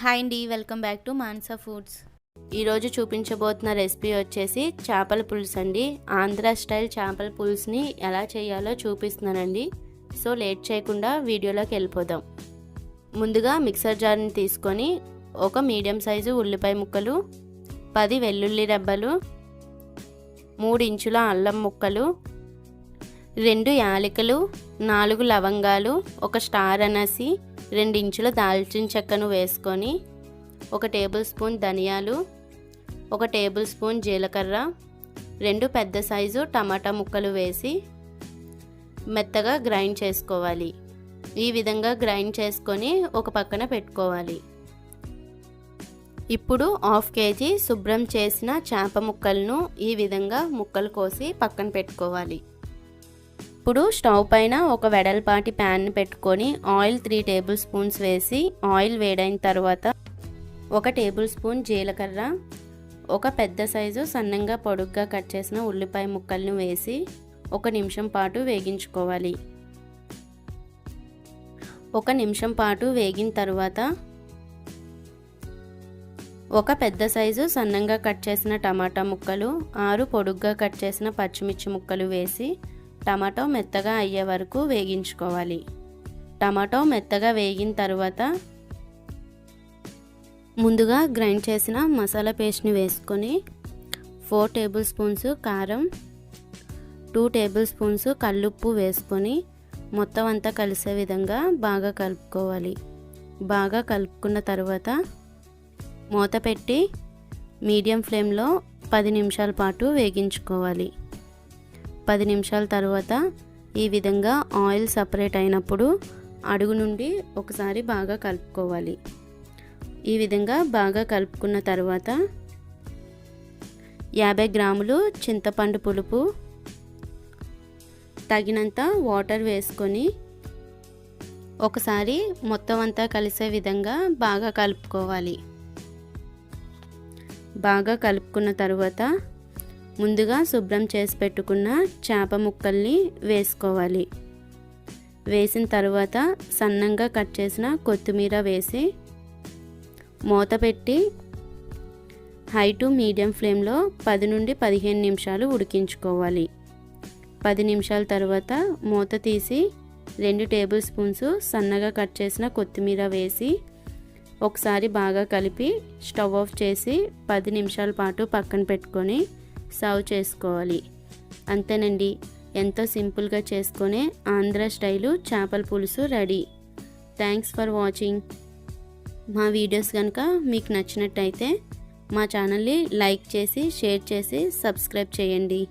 Hi అండి welcome back to Mansa foods. ఈరోజు చూపించబోతున్న రెసిపీ వచ్చేసి చేపల పులుసు అండి. ఆంధ్ర స్టైల్ చేపల పులుసుని ఎలా చేయాలో చూపిస్తున్నానండి. సో లేట్ చేయకుండా వీడియోలోకి వెళ్ళిపోదాం. ముందుగా మిక్సర్ జార్ని తీసుకొని ఒక మీడియం సైజు ఉల్లిపాయ ముక్కలు పది వెల్లుల్లి రెబ్బలు మూడు ఇంచుల అల్లం ముక్కలు రెండు యాలకులు నాలుగు లవంగాలు ఒక స్టార్ అనసి రెండు ఇంచుల దాల్చిన చెక్కను వేసుకొని ఒక టేబుల్ స్పూన్ ధనియాలు ఒక టేబుల్ స్పూన్ జీలకర్ర రెండు పెద్ద సైజు టమాటా ముక్కలు వేసి మెత్తగా గ్రైండ్ చేసుకోవాలి. ఈ విధంగా గ్రైండ్ చేసుకొని ఒక పక్కన పెట్టుకోవాలి. ఇప్పుడు హాఫ్ కేజీ శుభ్రం చేసిన చేప ముక్కలను ఈ విధంగా ముక్కలు కోసి పక్కన పెట్టుకోవాలి. ఇప్పుడు స్టవ్ పైన ఒక వెడల్పాటి ప్యాన్ పెట్టుకొని ఆయిల్ త్రీ టేబుల్ స్పూన్స్ వేసి ఆయిల్ వేడైన తర్వాత ఒక టేబుల్ స్పూన్ జీలకర్ర ఒక పెద్ద సైజు సన్నంగా పొడుగ్గా కట్ చేసిన ఉల్లిపాయ ముక్కలను వేసి ఒక నిమిషం పాటు వేగించుకోవాలి. ఒక నిమిషం పాటు వేగిన తర్వాత ఒక పెద్ద సైజు సన్నంగా కట్ చేసిన టమాటా ముక్కలు ఆరు పొడుగ్గా కట్ చేసిన పచ్చిమిర్చి ముక్కలు వేసి టమాటో మెత్తగా అయ్యే వరకు వేగించుకోవాలి. టమాటో మెత్తగా వేగిన తర్వాత ముందుగా గ్రైండ్ చేసిన మసాలా పేస్ట్ని వేసుకొని ఫోర్ టేబుల్ స్పూన్స్ కారం టూ టేబుల్ స్పూన్స్ కల్లుప్పు వేసుకొని మొత్తం అంతా కలిసే విధంగా బాగా కలుపుకోవాలి. బాగా కలుపుకున్న తర్వాత మూత పెట్టి మీడియం ఫ్లేమ్లో పది నిమిషాల పాటు వేగించుకోవాలి. పది నిమిషాల తర్వాత ఈ విధంగా ఆయిల్ సపరేట్ అయినప్పుడు అడుగు నుండి ఒకసారి బాగా కలుపుకోవాలి. ఈ విధంగా బాగా కలుపుకున్న తర్వాత యాభై గ్రాములు చింతపండు పులుపు తగినంత వాటర్ వేసుకొని ఒకసారి మొత్తం అంతా కలిసే విధంగా బాగా కలుపుకోవాలి. బాగా కలుపుకున్న తర్వాత ముందుగా శుభ్రం చేసి పెట్టుకున్న చేప ముక్కల్ని వేసుకోవాలి. వేసిన తర్వాత సన్నంగా కట్ చేసిన కొత్తిమీర వేసి మూత పెట్టి హై టు మీడియం ఫ్లేమ్లో పది నుండి పదిహేను నిమిషాలు ఉడికించుకోవాలి. పది నిమిషాల తర్వాత మూత తీసి రెండు టేబుల్ స్పూన్స్ సన్నగా కట్ చేసిన కొత్తిమీర వేసి ఒకసారి బాగా కలిపి స్టవ్ ఆఫ్ చేసి పది నిమిషాల పాటు పక్కన పెట్టుకొని సర్వ్ చేసుకోవాలి. అంతేనండి. ఎంతో సింపుల్గా చేసుకునే ఆంధ్ర స్టైలు చేపల పులుసు రెడీ. Thanks for watching. మా వీడియోస్ కనుక మీకు నచ్చినట్టయితే మా ఛానల్ని లైక్ చేసి షేర్ చేసి సబ్స్క్రైబ్ చేయండి.